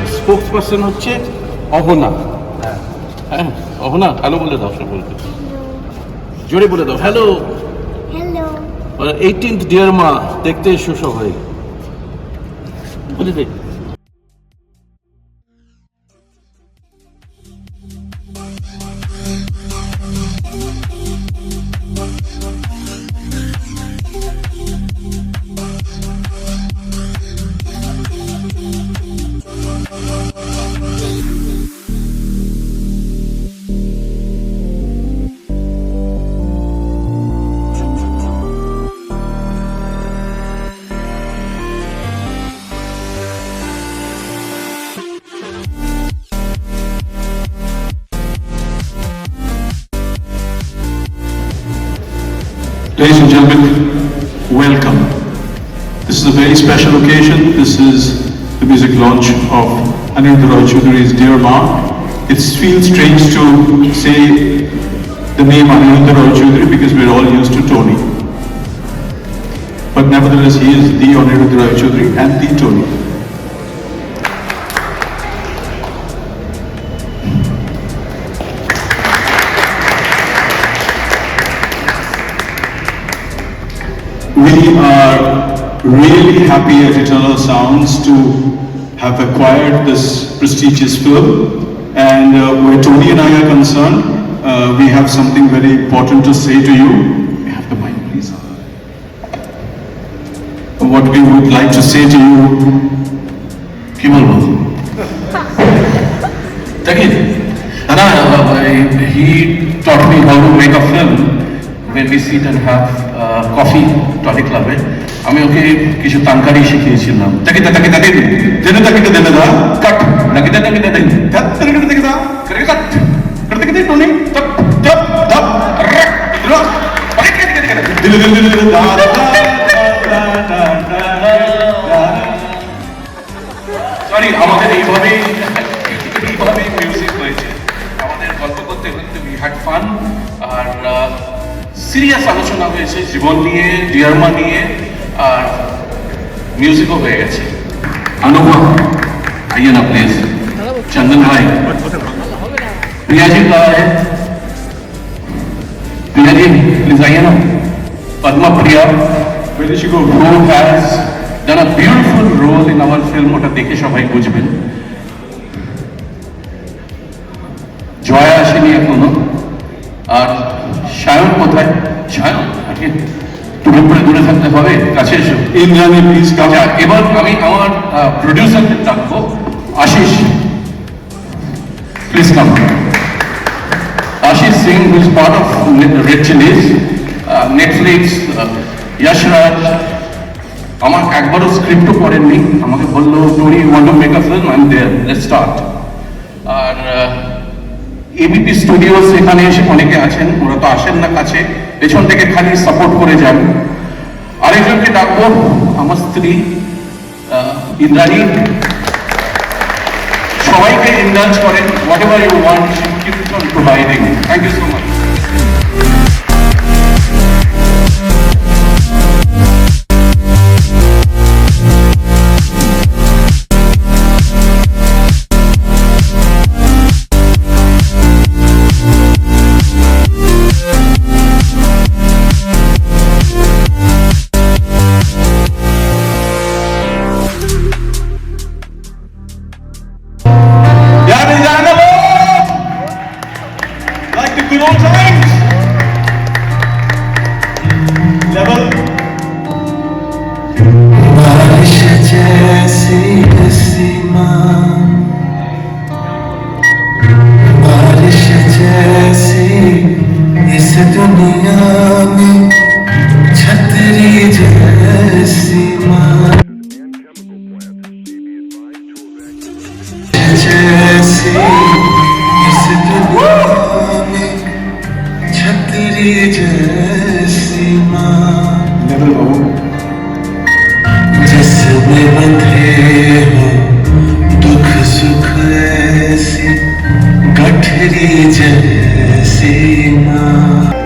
আজকের spokes person হচ্ছে অহনা। হ্যাঁ অহনা হ্যালো বলে দাও সব বলতে। জোরে বলে দাও হ্যালো এইটিন্থ ডিয়ার মা দেখতে এসো সবাই বলে দে। Ladies and gentlemen, welcome. This is a very special occasion. This is the music launch of Anirudh Roy Choudhury's Dear Ma. It feels strange to say the name Anirudh Roy Choudhury because we're all used to Tony. But nevertheless, he is the Anirudh Roy Choudhury and the Tony. really happy at Eternal Sounds to have acquired this prestigious film. And uh, where Tony and I are concerned, uh, we have something very important to say to you. We have the mic, please. What we would like to say to you, কি বলবো Takid, Anna, uh, he taught me how to make a film when we sit and have uh, coffee Tolly ক্লাবে আমি ওকে কিছু তানকারি শিখিয়েছিলাম তাকে তাকে দিন দিনে তাকে দিনে দা কাট তাকিদা তাকিদা দিন ধাত তাকে তাকে দা করে কাট করতে কে টনি তপ তপ তপ রক রক অনেক কে কে কে দিলে দিলে দিলে দিলে দা দা দা দা দা দা দা সরি আমাদের এইভাবেই এইভাবেই মিউজিক হয়েছে আমাদের গল্প করতে করতে উই হ্যাড ফান আর সিরিয়াস আলোচনা হয়েছে জীবন নিয়ে ডিয়ারমা নিয়ে আর মিউজিকও হয়ে গেছে অনুভব आइए ना प्लीज चंदन भाई प्रिया जी कहा है प्रिया जी प्लीज आइए ना पद्मा प्रिया Where did she go? who has done a beautiful role in our film ওটা দেখে সবাই বুঝবেন জয়া আসেনি এখনো আর সায়ন কোথায় সায়ন আগে দূরে দূরে থাকতে হবে কাছে এসো। Indrani, please come. আচ্ছা এবার আমি আমার প্রডিউসারকে ডাকবো Ashish. Please come Ashish Singh who's part of Red Chillies Netflix Yashraj আমার একবারও স্ক্রিপ্টও পড়েননি। আমাকে বলল Tony want to make a film I am there let's start R ABP studios এখানে এসে অনেকে আছেন ওরা তো আসেন না কাছে। পেছন থেকে খালি সাপোর্ট করে যান। আরেকজনকে ডাকবো, আমার স্ত্রী ইন্দ্রাণী। সবাইকে ইন্ডালজ করেন whatever you want on providing thank you so much Esse, esse man Barışa Jesse Esse dünya mi? बंधे हो दुख सुख ऐसी गठरी जैसी माँ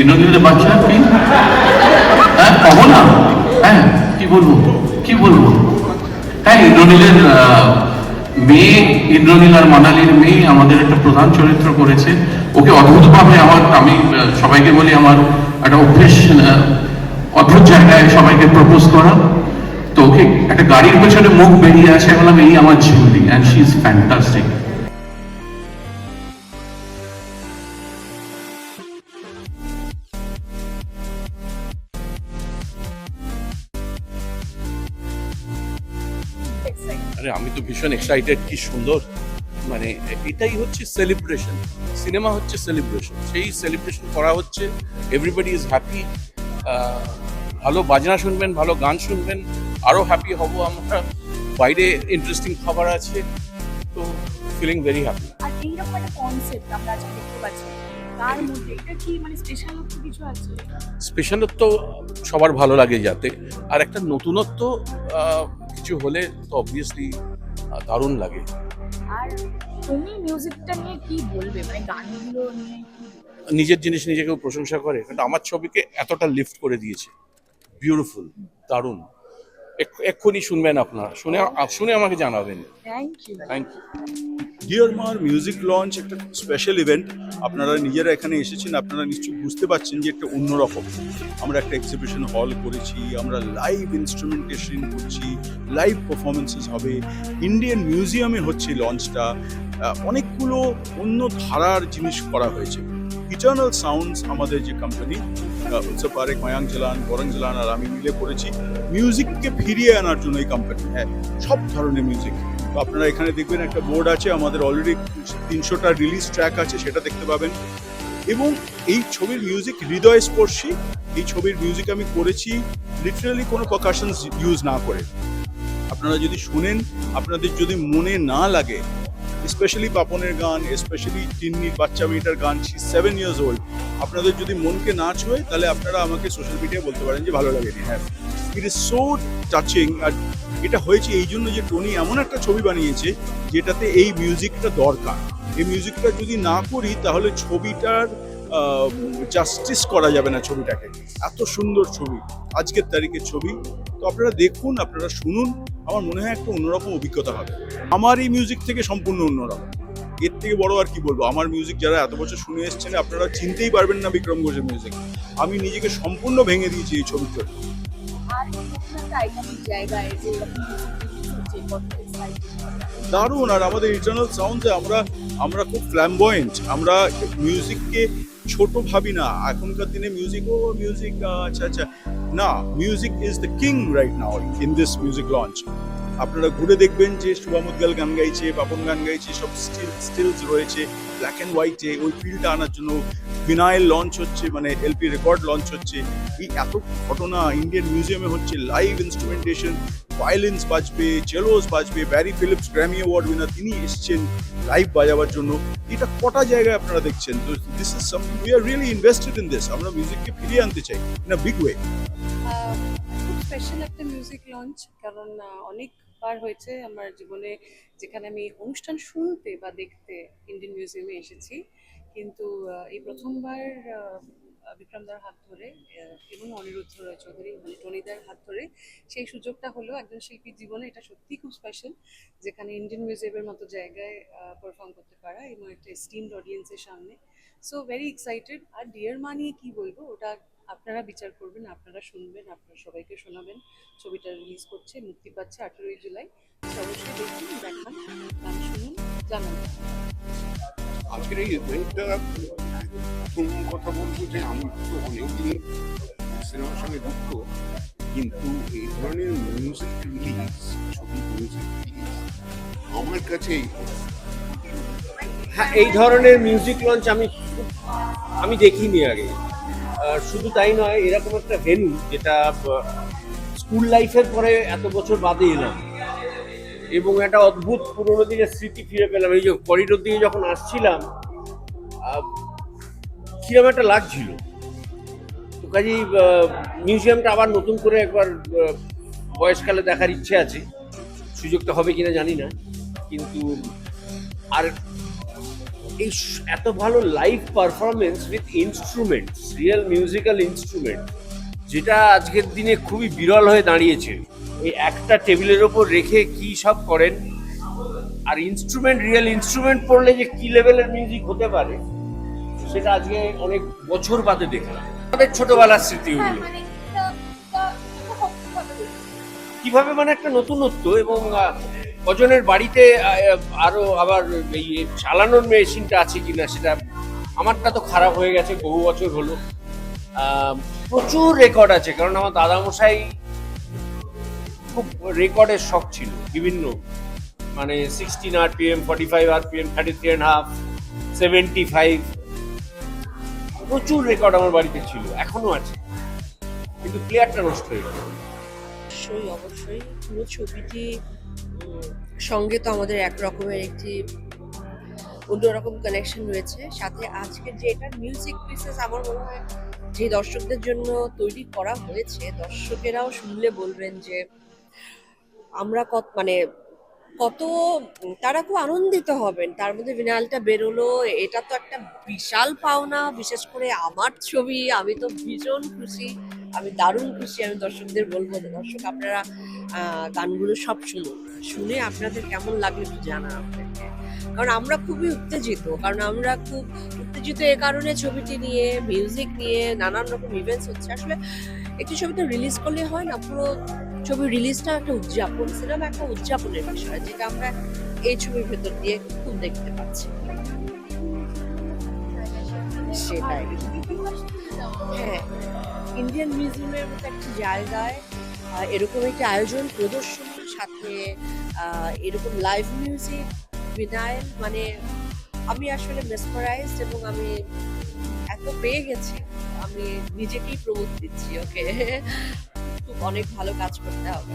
ইন্দ্রনীলের বাচ্চা কি হ্যাঁ পাবো না? হ্যাঁ কি বলব? কি বলব? হ্যাঁ ইন্দ্রনীলের মেয়ে, ইন্দ্রনীল আর মানালির মেয়ে আমাদের একটা প্রধান চরিত্র করেছে। ওকে অদ্ভুতভাবে আমার, আমি সবাইকে বলি আমার একটা অভ্যেস অদ্ভুত জায়গায় সবাইকে প্রপোজ করা। তো ওকে একটা গাড়ির পেছনে মুখ বেরিয়ে আছে বললাম, এই আমার Jhimli and she is fantastic ভীষণ এক্সাইটেড কি সুন্দর। মানে এটাই হচ্ছে সেলিব্রেশন সিনেমা হচ্ছে সেলিব্রেশন সেই সেলিব্রেশন করা হচ্ছে। এভরিবডি ইজ হ্যাপি ভালো বাজনা শুনবেন ভালো গান শুনবেন। আরও হ্যাপি হব আমরা। বাইরে ইন্টারেস্টিং খাবার আছে। তো ফিলিং ভেরি হ্যাপি আর এইরকম একটা কনসেপ্ট আমরা আজকে দেখতে পাচ্ছি। তার মধ্যে এটা কি মানে স্পেশালত্ব কিছু আছে? স্পেশালত্ব সবার ভালো লাগে যাতে। আর একটা নতুনত্ব আহ, কিছু হলে তো অবভিয়াসলি দারুণ লাগে। আর তুমি মিউজিকটা নিয়ে কি বলবে? মানে গানগুলো নিয়ে নিজের জিনিস নিজেকেও প্রশংসা করে কিন্তু আমার ছবিকে এতটা লিফট করে দিয়েছে। বিউটিফুল দারুণ। এক্ষ- এক্ষুনি শুনবেন আপনারা। শুনে শুনে আমাকে জানাবেন। Thank you thank you dear মার মিউজিক লঞ্চ একটা স্পেশাল ইভেন্ট আপনারা নিজেরা এখানে এসেছেন, আপনারা নিশ্চয়ই বুঝতে পারছেন যে একটা অন্যরকম। আমরা একটা এক্সিবিশন হল করেছি, আমরা লাইভ ইনস্ট্রুমেন্টেশন করছি লাইভ পারফরমেন্সেস হবে। ইন্ডিয়ান মিউজিয়ামে হচ্ছে লঞ্চটা অনেকগুলো অন্য ধারার জিনিস করা হয়েছে। ইটার্নাল সাউন্ডস আমাদের যে কোম্পানি উৎসব পারেক ময়াং জালান, বরং জালান আর আমি মিলে করেছি। মিউজিককে ফিরিয়ে আনার জন্য এই কোম্পানি হ্যাঁ সব ধরনের মিউজিক আপনারা এখানে দেখবেন একটা বোর্ড আছে, আমাদের অলরেডি তিনশোটা রিলিজ ট্র্যাক আছে, সেটা দেখতে পাবেন। এবং এই ছবির মিউজিক হৃদয় স্পর্শী এই ছবির মিউজিক আমি করেছি লিটারালি কোনো পারকাশনস ইউজ না করে। আপনারা যদি শুনেন, আপনাদের যদি মনে না লাগে স্পেশালি পাপনের গান স্পেশালি টিন্নির বাচ্চা মেয়েটার গান সি সেভেন ইয়ার্স ওল্ড আপনাদের যদি মনকে না ছুঁয়ে, তাহলে আপনারা আমাকে সোশ্যাল মিডিয়ায় বলতে পারেন যে ভালো লাগেনি। হ্যাঁ ইট ইজ সো টাচিং আর এটা হয়েছে এই জন্য যে টনি এমন একটা ছবি বানিয়েছে যেটাতে এই মিউজিকটা দরকার। এই মিউজিকটা যদি না করি, তাহলে ছবিটার জাস্টিস করা যাবে না ছবিটাকে। এত সুন্দর ছবি, আজকের তারিখের ছবি। তো আপনারা দেখুন, আপনারা শুনুন, আমার মনে হয় একটা অন্যরকম অভিজ্ঞতা হবে। আমার এই মিউজিক থেকে সম্পূর্ণ অন্যরকম। এর থেকে বড় আর কি বলব? আমার মিউজিক যারা এত বছর শুনে এসছেন, আপনারা চিনতেই পারবেন না বিক্রম ঘোষের মিউজিক আমি নিজেকে সম্পূর্ণ ভেঙে দিয়েছি এই ছবির জন্য। দারুণ, আর আমাদের ইন্টারনাল সাউন্ডে আমরা আমরা খুব ফ্ল্যামবয়েন্ট আমরা মিউজিককে ছোট ভাবি না। এখনকার দিনে মিউজিক ও মিউজিক আচ্ছা আচ্ছা। না music is the king right now in this music launch আপনারা ঘুরে দেখবেন যে শুভা মুদ্গাল গান গাইছে পাপন গান গাইছে, সব স্টিল স্টিলস রয়েছে ব্ল্যাক অ্যান্ড হোয়াইটে ওই ফিলটা আনার জন্য ফিনাইল লঞ্চ হচ্ছে মানে এলপি রেকর্ড লঞ্চ হচ্ছে। এই এত ঘটনা ইন্ডিয়ান মিউজিয়ামে হচ্ছে লাইভ ইনস্ট্রুমেন্টেশন ভায়োলিন্স বাজবে চেলোস বাজবে Barry Phillips Grammy award winner তিনি এসছেন লাইভ বাজাবার জন্য। এটা কটা জায়গায় আপনারা দেখছেন? তো this is something we are really invested in this আমরা মিউজিককে ফিরিয়ে আনতে চাই in a big way special একটা মিউজিক লঞ্চ কারণ অনেকবার হয়েছে আমার জীবনে যেখানে আমি অনুষ্ঠান শুনতে বা দেখতে ইন্ডিয়ান মিউজিয়ামে এসেছি। কিন্তু এই প্রথমবার বিক্রমদার হাত ধরে এবং অনিরুদ্ধ রয় চৌধুরী মানে টনিদার হাত ধরে, সেই সুযোগটা হলো একজন শিল্পীর জীবনে এটা সত্যিই খুব স্পেশাল যেখানে ইন্ডিয়ান মিউজিয়ামের মতো জায়গায় পারফর্ম করতে পারা এবং একটা স্টিমড অডিয়েন্সের সামনে। সো ভেরি এক্সাইটেড আর ডিয়ার মা নিয়ে কি বলব, ওটা আপনারা বিচার করবেন আপনারা শুনবেন আপনারা সবাইকে শোনাবেন। ছবিটা রিলিজ করছে মুক্তি পাচ্ছে আঠেরোই জুলাই। অবশ্যই দেখুন দেখান গান শুনুন জানান। আজকের এই ইভেন্টটা কথা বলব যে আমি তো অনেকদিন সিনেমার সঙ্গে যুক্ত কিন্তু এই ধরনের মিউজিক রিলিজ ছবি মিউজিক রিলিজ আমার কাছে হ্যাঁ এই ধরনের মিউজিক লঞ্চ আমি আমি দেখিনি আগে। শুধু তাই নয়, এরকম একটা ভেনু যেটা স্কুল লাইফের পরে এত বছর বাদে এলাম। এবং একটা অদ্ভুত পুরোনো দিনের স্মৃতি ফিরে পেলাম। এই যে করিডোর দিয়ে যখন আসছিলাম কিরম একটা লাগছিল। তো কাজেই মিউজিয়ামটা আবার নতুন করে একবার বয়সকালে দেখার ইচ্ছে আছে। সুযোগটা হবে কিনা জানি না। কিন্তু আর এই এত ভালো live performance with instruments real musical instrument যেটা আজকের দিনে খুবই বিরল হয়ে দাঁড়িয়েছে। এই একটা টেবিলের ওপর রেখে কি সব করেন? আর ইনস্ট্রুমেন্ট রিয়েল ইনস্ট্রুমেন্ট পড়লে যে কি লেভেলের মিউজিক হতে পারে সেটা আজকে অনেক বছর বাদে দেখলাম। আমাদের ছোটবেলার স্মৃতি হ্যাঁ মানে কীভাবে মানে একটা নতুনত্ব এবং কজনের বাড়িতে আহ, আরও আবার এই চালানোর মেশিনটা আছে কিনা সেটা আমারটা তো খারাপ হয়ে গেছে বহু বছর হলো। প্রচুর রেকর্ড আছে কারণ আমার দাদামশাই খুব রেকর্ডের শখ ছিল বিভিন্ন। মানে sixteen R P M forty five R P M thirty three and half seventy five প্রচুর রেকর্ড আমার বাড়িতে ছিল এখনও আছে। কিন্তু প্লেয়ারটা নষ্ট হয়ে গেছে অবশ্যই অবশ্যই পুরো ছবিটি সঙ্গে তো আমাদের এক রকমের একটি অন্যরকম কানেকশন রয়েছে। সাথে আজকের যে এটা মিউজিক পিসেস আমার মনে হয় যে দর্শকদের জন্য তৈরি করা হয়েছে, দর্শকেরাও শুনলে বলবেন যে আমরা কত মানে কত, তারা খুব আনন্দিত হবেন। তার মধ্যে ভিনালটা বেরোলো, এটা তো একটা বিশাল পাওনা, বিশেষ করে আমার ছবি, আমি তো ভীষণ খুশি। আমি দারুণ খুশি আমি দর্শকদের বলব দর্শক আপনারা গানগুলো সব শুনুন। শুনে আপনাদের কেমন লাগল একটু জানান আপনাদেরকে কারণ আমরা খুবই উত্তেজিত, কারণ আমরা খুব উত্তেজিত এ কারণে ছবিটি নিয়ে মিউজিক নিয়ে নানান রকম ইভেন্টস হচ্ছে। আসলে একটি ছবি তো রিলিজ করলে হয় না, পুরো ছবি রিলিজটা একটা উদযাপন সিনেমা একটা উদযাপনের বিষয়, যেটা আমরা এই ছবির ভেতর দিয়ে খুব দেখতে পাচ্ছি। সেটাই। হ্যাঁ ইন্ডিয়ান মিউজিয়ামের মতো একটি জায়গায় এরকম একটি আয়োজন, প্রদর্শনীর সাথে এরকম লাইভ মিউজিক ভিনাইল মানে আমি আসলে মেসমারাইজড এবং আমি এত পেয়ে গেছি, আমি নিজেকেই প্রবোধ দিচ্ছি ওকে খুব অনেক ভালো কাজ করতে হবে।